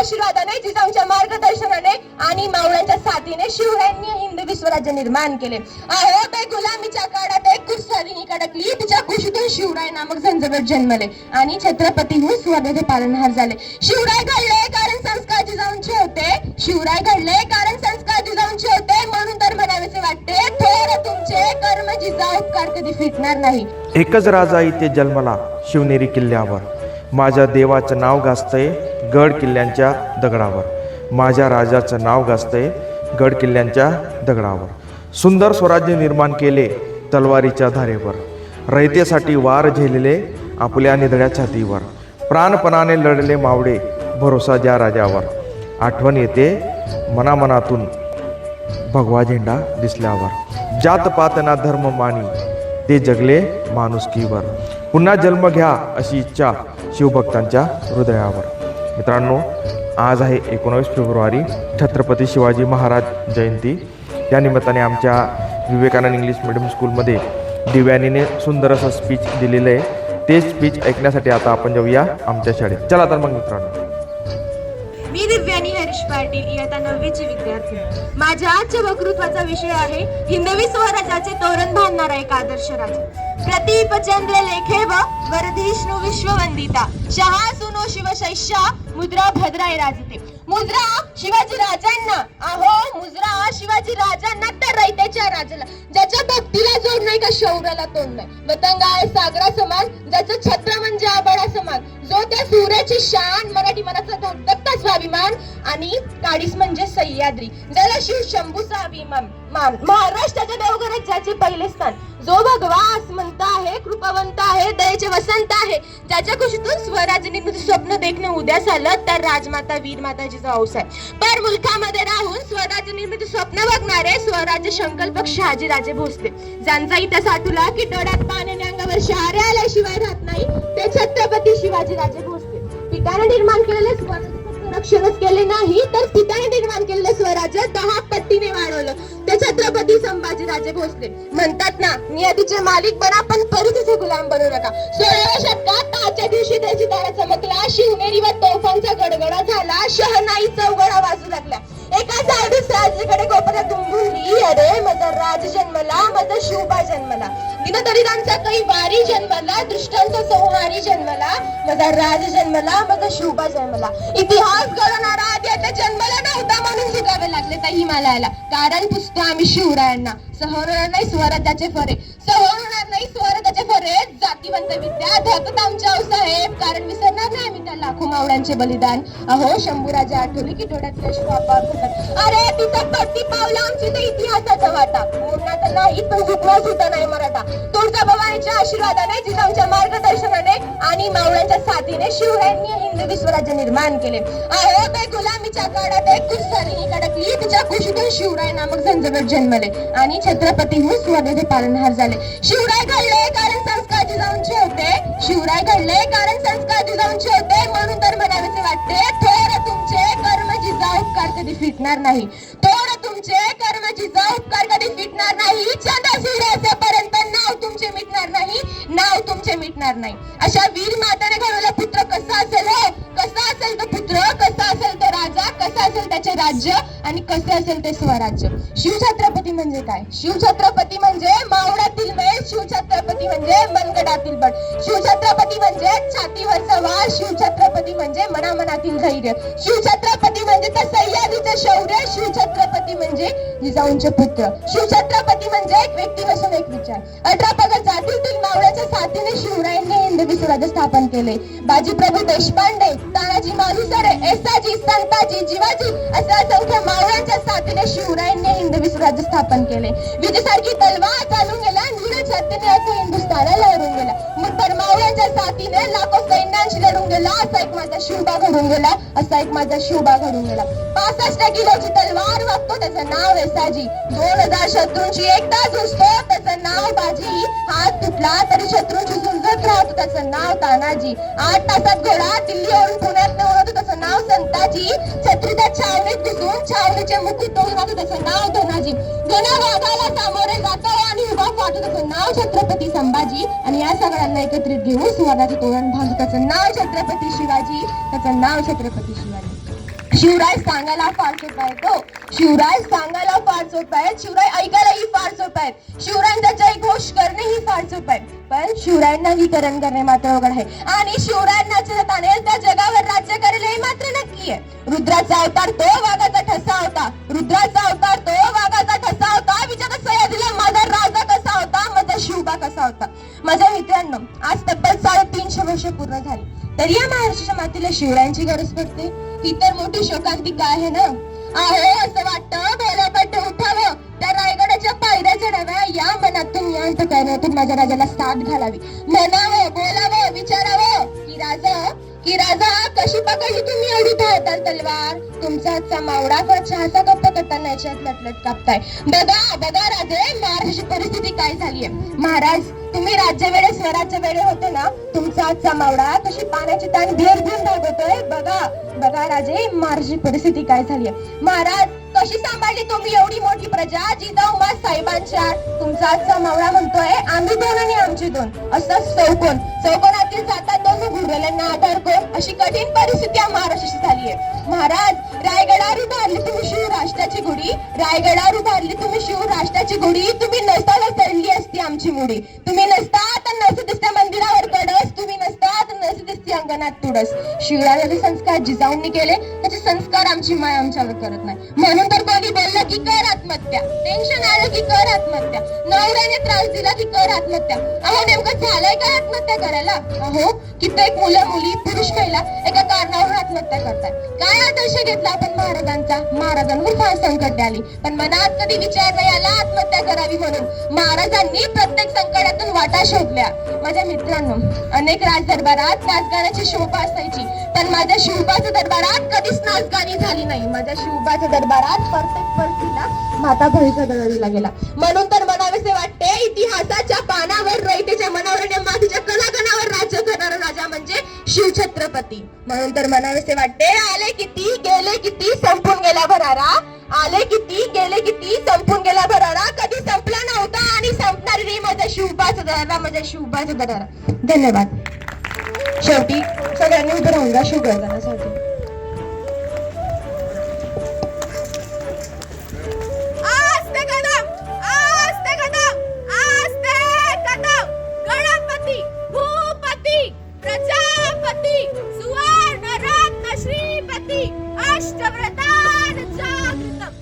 आशीर्वादाने जिजाऊंच्या मार्गदर्शनाने आणि मावळ्यांच्या साथीने शिवरायांनी हिंद विश्वराज्य निर्माण केले. अहो ते गुलामीच्या काळात एक कुस्तारिणी कडकली तिच्या कुशीतून शिवराय नामक झंझावट जन्मले आणि छत्रपतीहून स्वराज्य पालनहार झाले. शिवराय घडले कारण संस्कार जिजाऊंचे होते. शिवराय घडले कारण संस्कार जिजाऊंचे होते. म्हणून तर म्हणावेसे वाटते थोर तुमचे कर्म जिजाऊ उपकार कधी फिटणार नाही. एकच राजा इथे जन्मला शिवनेरी किल्ल्यावर. माझ्या देवाचं नाव गाजतंय गड किल्ल्यांच्या दगडावर. माझ्या राजाचं नाव गाजतंय गड किल्ल्यांच्या दगडावर. सुंदर स्वराज्य निर्माण केले तलवारीच्या धारेवर. रयतेसाठी वार झेलले आपल्या निधड्या छातीवर प्राणपणाने लढले मावडे भरोसा ज्या राजावर. आठवण येते मनामनातून भगवा झेंडा दिसल्यावर. जात पातना धर्म मानी ते जगले माणुसकीवर. पुन्हा जन्म घ्या अशी इच्छा शिवभक्तांच्या हृदयावर. मित्रांनो आज आहे एकोणावीस फेब्रुवारी छत्रपती शिवाजी महाराज जयंती. या निमित्ताने आमच्या विवेकानंद इंग्लिश मिडियम स्कूलमध्ये दिव्यानीने सुंदर असं स्पीच दिलेलं आहे. ते स्पीच ऐकण्यासाठी आता आपण जाऊया आमच्या शाळेत. चला तर मग मित्रांनो. मी दिव्यानी हरीश पाटील इयत्ता नववीची विद्यार्थी. माझ्या आजच्या वक्तृत्वाचा विषय आहे हिंदवी स्वराज्याचे तोरण बांधणारा एक आदर्श राजा प्रतीप चंद्र लेखे व वरधिष्णू विश्ववंदिता. शहा सुनो शिवशैष्या मुद्रा भद्राय राजते. मुद्रा शिवाजी राजांना अहो मुद्रा शिवाजी राजांना तर रयतेच्या राजाला. ज्याच्या भक्तीला जोड नाही का शौर्याला तोंड नाही. वतंग आहे सागरा समाज ज्याचं छत्र म्हणजे आबाडा समाज जो त्या सूर्याची शान मराठी मनाचा धगधगता स्वाभिमान आणि काळीस म्हणजे सह्याद्री. ज्याला शिव शंभू अभिमान मान महाराष्ट्राच्या देवघरात ज्याचे पहिले स्थान जो भगवा आसमंत आहे कृपावंत आहे दयेचे वसंत आहे ज्याच्या खुशीतून स्वराज स्वप्न देखणं उद्यास आलं तर राजमाता वीर माताजीचा औस आहे. पर मुलखामध्ये राहून स्वराज निर्मिती स्वप्न बघणारे स्वराज्य संकल्पक शहाजी राजे भोसले. ज्यांचा इतिहास आठवला की डोळ्यात पाण्याने अंगावर शहारे आल्याशिवाय राहत नाही ते छत्रपती शिवाजी राजे भोसले. पित्याने निर्माण केलेले स्वराज फक्त केले नाही तर पित्याने निर्माण केलेलं स्वराज्य दहा पट्टीने वाढवलं. ते छत्रपती संभाजी राजे भोसले. म्हणतात ना नियतीचे मालिक बना पण परिस्थितीचे गुलाम बनू नका. सोळाव्या शतकात आजच्या दिवशी त्याची दारा चमकला शिवनेरी व तोफांचा गडगडा झाला शहनाई चौघडा वाजू लागला राज शिवबा जन्मला. दिनदरिदांचा काही वारी जन्मला दृष्टांचा संहारी जन्मला माझा राज जन्मला मग शिवबा जन्मला. इतिहास घडवणारा आधी आता जन्मला नव्हता म्हणून झुकावे लागले त्या हिमालयाला. कारण पुसतो आम्ही शिवरायांना. सहणार नाही स्वराज्याचे फरे. सहणार नाही. स्वराज्याचे फरे जातीवंत विद्या आमच्या साहेब कारण विसरणार नाही आम्ही त्या लाखो मावळ्यांचे बलिदान. अहो शंभूराजे आठवले की डोळ्यात यश अरे तिथं पट्टी पावला आमची तर इतिहासाचा वाटा. मोडणार तर नाही पण झुकणार सुद्धा नाही मराठा. तुळजा भवानीच्या आशीर्वादाने जिजाऊंच्या मार्गदर्शनाने आणि मावळ्यांच्या साथीने शिवरायांनी हिंद विश्वराज्य निर्माण केले. अहो ते गुलामीच्या काळात एक कुस्तारिणी कडकली. तिच्या कुशीतून शिवराय नामक झंझावट जन्मले. आणि छत्रपतीहून स्वराज्य पालनहार झाले. शिवराय घडले कारण संस्कार जिजाऊंचे होते शिवराय घडले कारण संस्कार जिजाऊंचे होते म्हणून तर म्हणावेसे वाटते थोर तुमचे कर्म जिजाऊ उपकार कधी फिटणार नाही. थोर तुमचे कर्म जिजाऊ उपकार कधी फिटणार नाही. चंदा सूर्यापर्यंत नाव तुमचे मिटणार नाही. नाव तुमचे मिटणार नाही. अशा वीर माताने घडवला पुत्र कसा असेल हो? कसा असेल तो पुत्र? कसा असेल तो राजा? कसा असेल त्याचे राज्य? आणि कसे असेल ते स्वराज्य? शिवछत्रपती म्हणजे काय? शिवछत्रपती म्हणजे म्हणजे शिवछत्रपती म्हणजे मनगडातील बळ शिवछत्रपती म्हणजे छातीवर सवार शिवछत्रपती म्हणजे मनामनातील धैर्य. शिवछत्रपती म्हणजे त्या सह्याद्रीचे शौर्य शिवछत्रपती म्हणजे जिजाऊंचे पुत्र. शिवछत्रपती म्हणजे एक व्यक्ती नसून एक विचार. अठरा पगड जातीतील मावळ्याच्या साथीने शिवरायांनी हिंदवी स्वराज्य स्थापन केले. बाजीप्रभू देशपांडे तानाजी मालुसरे एसाजी संताजी जिवाजी असा चौथ्या मावळ्यांच्या साथीने शिवरायांनी हिंदवी स्वराज्य स्थापन केले. विजेसारखी तलवार चालून गेला नीरज हत्तीने असे हिंदुस्थाना लहरून गेला. मग तर मावळ्यांच्या साथीने लाखो सैन्यांशी लढून गेला. असा एक माझा शिवबा घडून गेला. असा एक माझा शिवबा घडून गेला. पासष्ट किलोची तलवार वागतो. त्याचं नाव एसाजी दोन हजार शत्रूंची एकदा झुजतो. त्याचं नाव बाजी. हात तुटला तरी शत्रूंची झुंजत राहतो. त्याचं नाव तानाजी. आठ तासात घोडा दिल्लीवरून पुण्यात नेऊन होतो त्याचं नाव संताजी. छत्रीच्या छावणीत घुसून छावणीचे मुकुट तोडून होतो त्याचं नाव धनाजी. धना वाघाला सामोरे जातो आणि उभा वाटतो त्याचं नाव छत्रपती संभाजी. आणि या सगळ्यांना एकत्रित घेऊन सुवर्णाचे तोरण बांधतो त्याचं नाव छत्रपती शिवाजी त्याचं नाव छत्रपती शिवाजी. शिवराय सांगायला फार सोपा आहे तो शिवराय सांगायला फार सोपं आहे. शिवराय ऐकायलाही फार सोपं आहे. शिवरायांचा जयघोष करणेही फार सोपं आहे. पण शिवरायांना विकरण करणे मात्र अवघड आहे. आणि शिवरायांना जगात आणेल त्या जगावर राज्य करेल हे मात्र नक्की आहे. रुद्राचा अवतार तो वाघाचा ठसा होता. रुद्राचा अवतार वर्ष पूर्ण झाली. तरी या महाराष्ट्राच्या मातीला शिवरायांची गरज पडते. ही तर मोठी शोकांतिका आहे ना? आहे असं वाटतं भोलापट्ट उठावं. त्या रायगडाच्या पायऱ्या चढाव्या या मनातून या अंतकरणातून माझ्या राजाला साथ घालावी. म्हणावं बोलावं विचारावं. की राजा की राजा कशी पकडली तुम्ही एवढी धावताल तलवार. तुमचा आजचा मावळा चहाचा कप्पा करताना याच्यात लटलट कापताय. बघा बघा राजे महाराजाची परिस्थिती काय झालीये. महाराज तुम्ही राज्य वेळे स्वराज्य वेळे होते ना तुमचा आजचा मावळा कशी पाण्याची ताण धीर घेऊन धावतोय बघा बघा राजे महाराजाची परिस्थिती काय झालीये. महाराज कशी सांभाळली तुम्ही एवढी मोठी प्रजा जिजाऊ मा साहेबांच्या तुमचा आजचा मावळा म्हणतोय? आम्ही दोन आणि आमची दोन. असं चौकोन. चौकोनातील जातात दोन घुरलेल्यांना आधार कोण? अशी कठीण परिस्थिती महाराष्ट्राची झाली आहे महाराज रायगडावर उभारली तुम्ही शिव राष्ट्राची गुढी. रायगडावर उभारली तुम्ही शिव राष्ट्राची गुढी. तुम्ही नसता चढली असती आमची मुडी. तुम्ही नसता तर नसत दिसत्या मंदिरावर कडस तुम्ही नसता तर नसत दिसती अंगणात तुडस. शिवरायाचे संस्कार जिजाऊंनी केले. संस्कार आमची माय आमच्यावर करत नाही. म्हणून तर कोणी बोललं की कर आत्महत्या. टेन्शन आलं की कर आत्महत्या. नवऱ्याने त्रास दिला की कर आत्महत्या. अहो नेमकं झालंय काय आत्महत्या करायला? अहो कित्येक मुलं मुली पुरुष महिला एका कारणावर आत्महत्या करतात. काय आदर्श घेतला आपण महाराजांचा? महाराजांवर फार संकट आली पण मनात कधी विचार नाही आला आत्महत्या करावी म्हणून. महाराजांनी प्रत्येक संकटातून वाटा शोधल्या. माझ्या मित्रांनो अनेक राज दरबारात नाचगाण्याची शोभा असायची. पण माझ्या शिवबाच्या दरबारात कधीच ना नाचगाणी झाली नाही. माझ्या शिवबाच्या दरबारात परफेक्ट परतीला माता भैसा दळवला गेला. म्हणून तर म्हणावेसे वाटते इतिहासाच्या पानावर रयतेच्या मनावर आणि मातीच्या कलाकणावर राज्य करणारा राजा म्हणजे शिवछत्रपती. म्हणून तर म्हणावेसे वाटते आले किती गेले किती संपून गेला भरारा. आले किती गेले किती संपून गेला भरारा. कधी संपला नव्हता आणि संपणार नाही माझ्या शिवबाचा दरारा माझ्या शिवबाचा दरारा. धन्यवाद. शेवटी सगळ्यांनी उभं राहून जा शिवगर्जनासाठी प्रजापती सुवर्ण रत्न श्रीपती अष्टव्रतान जागृतम।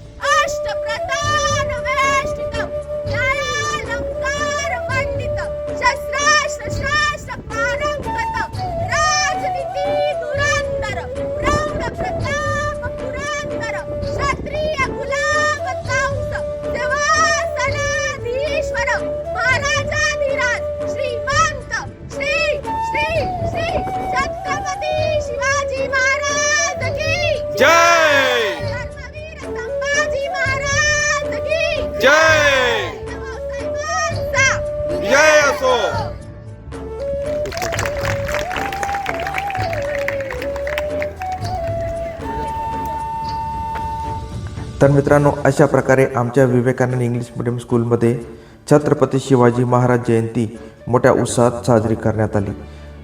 जय! असो. तर मित्रांनो अशा प्रकारे आमच्या विवेकानंद इंग्लिश मिडियम स्कूलमध्ये छत्रपती शिवाजी महाराज जयंती मोठ्या उत्साहात साजरी करण्यात आली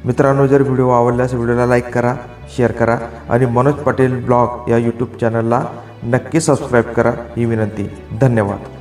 मित्रांनो जर व्हिडिओ आवडल्यास व्हिडिओला लाईक करा शेअर करा आणि मनोज पाटील ब्लॉग या यूट्यूब चॅनलला नक्की सबस्क्राईब करा ही विनंती धन्यवाद